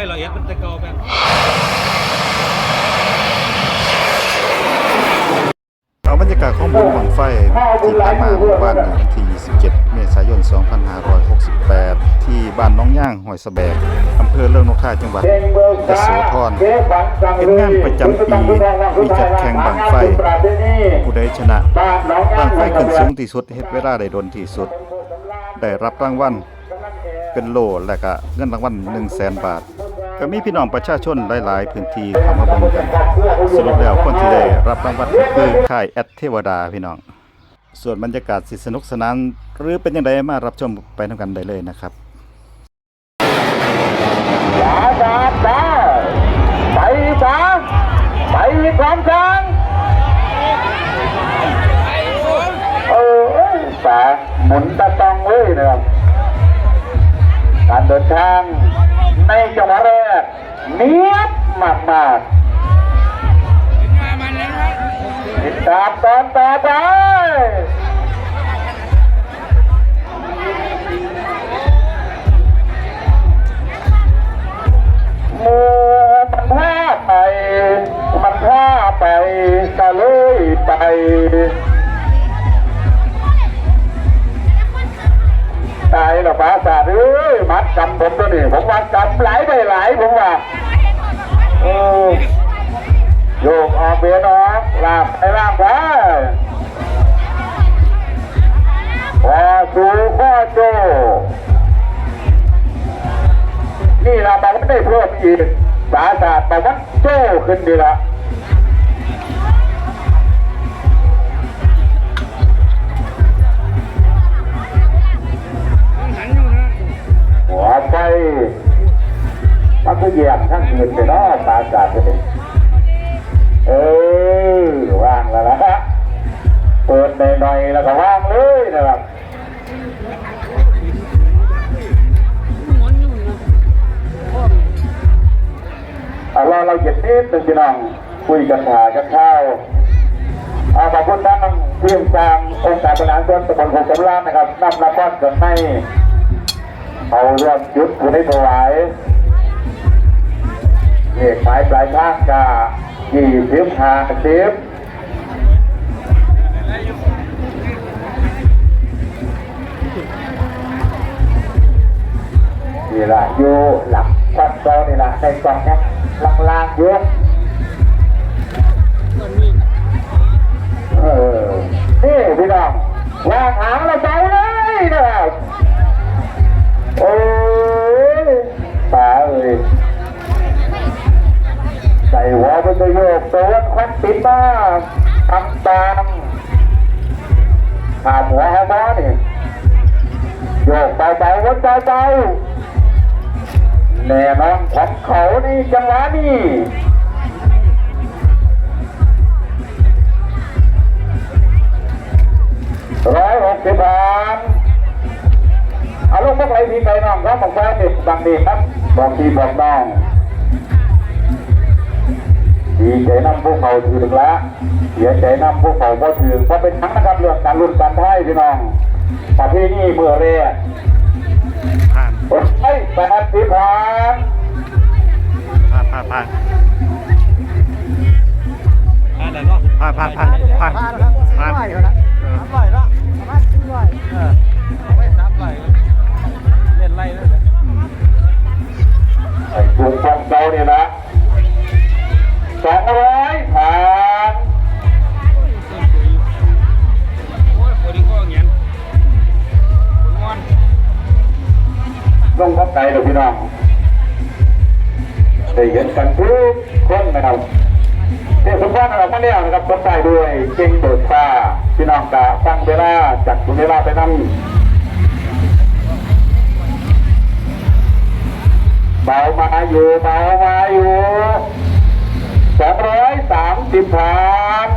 ไปรอเอ็ดมันจะเกาแบบเอาบรรยากาศข้องบุญบังไฟที่ผ่านมาเมื่อวานนี้วันที่ 27 เมษายน 2568 ที่บ้านน้องย่างห้วยสะแบกอำเภอเลิงนกท่าจังหวัดยโสธรเป็นงานประจำปีมีจัดแข่งบังไฟ ผู้ใดชนะบังไฟขึ้นสูงที่สุดเฮ็ดเวลาได้ดนที่สุด ได้รับรางวัลเป็นโลและก็เงินรางวัล100,000 บาท ก็มีพี่น้องประชาชนหลาย ๆ พื้นที่เข้ามาเบิ่งกัน สรุปแล้วคนที่ได้รับรางวัลก็คือค่ายแอดเทวดาพี่น้อง ส่วนบรรยากาศสิสนุกสนาน หรือเป็นยังไงมารับชมไปทำกันได้เลยนะครับขวาสาดซ้าไปขวาไปพร้อมกันเออแต่หมุนตะตองเลยนะครับการเดินทางในจังหวะแรก เนียบมากมากติดตามตอนต่อไปเมื่อมันพาไป มันพาไปก็เลยไปตายหรอฟ้าสาดเอ้ยมัดกำผมตัวนี้ผมว่ากำหลายได้หลายผมว่า โยกออกเบียนออกลากไปลากไปพอสู่ข้อโจ นี่เราบอกว่ได้เพิ่มอีกสาศาสบอกว่าโจ้ขึ้นดีละ ยียบทั้งคืนไปเนาะสาศาสตร์ก็เป็นเออว่างแล้วละเปิดหน่อยๆแล้วก็ว่างเลยนะครับเอาเราเราเหยียดนิดหนึ่งพี่น้องคุยกันหากันข้าวเอาขอบคุณท่านเพียงกลางองค์การบริหารส่วนตำบลโพสำรานนะครับนำรัก้อนเกิดให้เอาเรื่องยุดคุณให้ถวาย เลขหมายปลายทางกายี่สิบห้าสิบนี่ละอยู่หลังควันเซานี่ละในกล่องนี้ยล่างๆอยู่เออนี่พี่น้องวางหางเราเบาเลยนะครับ ใส่หัวเป็นประโยคตัวควันติดมากทำตามขาหัวเขาบ้านี่โยกเบาๆวนเบาๆแน่นอนของเขานี่จังหวะนี้ร้อยหกสิบพันเอาลูกพวกไรทีไก่น้องครับบอกแฟนเด็กบางดีครับบอกทีบอกน้อง ดีใจนำพวกเขาถือละเสียใจนำพวกเขาบ่ถือเพราะเป็นทั้งนะครับเรื่องการรุ่นการไทยพี่น้องประเภทนี้เมื่อเรียผ่านโอ้ยแปดสิบพันผ่านผ่านผ่านอ่าแล้วก็ผ่านผ่านผ่านผ่านผ่านร้อยละสามร้อยละประมาณสี่ร้อยเออเอา ลงพักไก่เดี๋ยพี่น้องได้เห็นกันทุกคนนะครับเทศบาลเราไม่ได้นะครับต้นได้ด้วยเก่งเบิกฟ้าพี่น้องกะฟังเวลาจัดเวลาไปนั่งเบามาอยู่เบามาอยู่สองร้อยสามสิบผ่าน